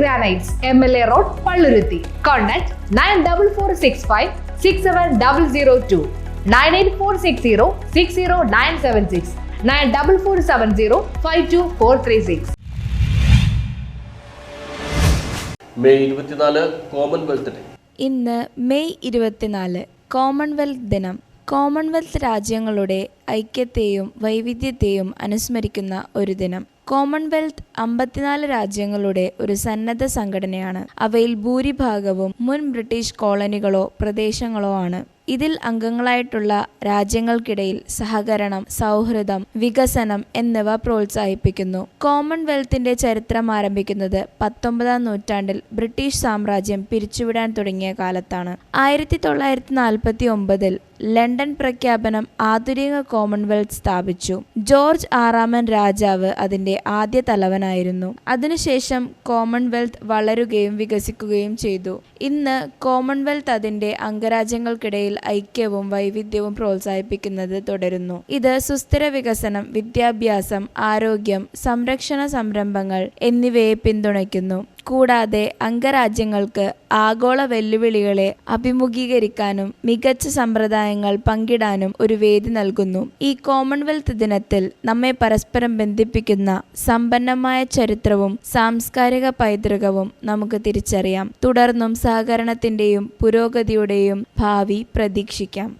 Granites M L A road Palluruthy contact nine double four six five six seven double zero two nine eight four six zero six zero nine seven six nine double four seven zero five two four three six May ഇരുപത്തിനാല് Commonwealth day. ഇന്ന് May ഇരുപത്തിനാല് Commonwealth ദിനം. Commonwealth രാജ്യങ്ങളുടെ ഐക്യത്തെയും വൈവിധ്യത്തെയും അനുസ്മരിക്കുന്ന ഒരു ദിനം. Commonwealth അമ്പത്തിനാല് രാജ്യങ്ങളുടെ ഒരു സന്നദ്ധ സംഘടനയാണ്. അവയിൽ ഭൂരിഭാഗവും മുൻ ബ്രിട്ടീഷ് കോളനികളോ പ്രദേശങ്ങളോ ആണ്. ഇതിൽ അംഗങ്ങളായിട്ടുള്ള രാജ്യങ്ങൾക്കിടയിൽ സഹകരണം സൗഹൃദം വികസനം എന്നിവ പ്രോത്സാഹിപ്പിക്കുന്നു. കോമൺവെൽത്തിന്റെ ചരിത്രം ആരംഭിക്കുന്നത് പത്തൊമ്പതാം നൂറ്റാണ്ടിൽ ബ്രിട്ടീഷ് സാമ്രാജ്യം പിരിച്ചുവിടാൻ തുടങ്ങിയ കാലത്താണ്. ആയിരത്തി തൊള്ളായിരത്തി നാൽപ്പത്തി ഒമ്പതിൽ ലണ്ടൻ പ്രഖ്യാപനം ആധുനിക കോമൺവെൽത്ത് സ്ഥാപിച്ചു. ജോർജ് ആറാമൻ രാജാവ് അതിന്റെ ആദ്യ തലവനായിരുന്നു. അതിനുശേഷം കോമൺവെൽത്ത് വളരുകയും വികസിക്കുകയും ചെയ്തു. ഇന്ന് കോമൺവെൽത്ത് അതിന്റെ അംഗരാജ്യങ്ങൾക്കിടയിൽ ഐക്യവും വൈവിധ്യവും പ്രോത്സാഹിപ്പിക്കുന്നത് തുടരുന്നു. ഇത് സുസ്ഥിര വികസനം വിദ്യാഭ്യാസം ആരോഗ്യം സംരക്ഷണ സംരംഭങ്ങൾ എന്നിവയെ പിന്തുണയ്ക്കുന്നു. കൂടാതെ അംഗരാജ്യങ്ങൾക്ക് ആഗോള വെല്ലുവിളികളെ അഭിമുഖീകരിക്കാനും മികച്ച സമ്പ്രദായങ്ങൾ പങ്കിടാനും ഒരു വേദി നൽകുന്നു. ഈ കോമൺവെൽത്ത് ദിനത്തിൽ നമ്മെ പരസ്പരം ബന്ധിപ്പിക്കുന്ന സമ്പന്നമായ ചരിത്രവും സാംസ്കാരിക പൈതൃകവും നമുക്ക് തിരിച്ചറിയാം. തുടർന്നും സഹകരണത്തിന്റെയും പുരോഗതിയുടെയും ഭാവി പ്രതീക്ഷിക്കാം.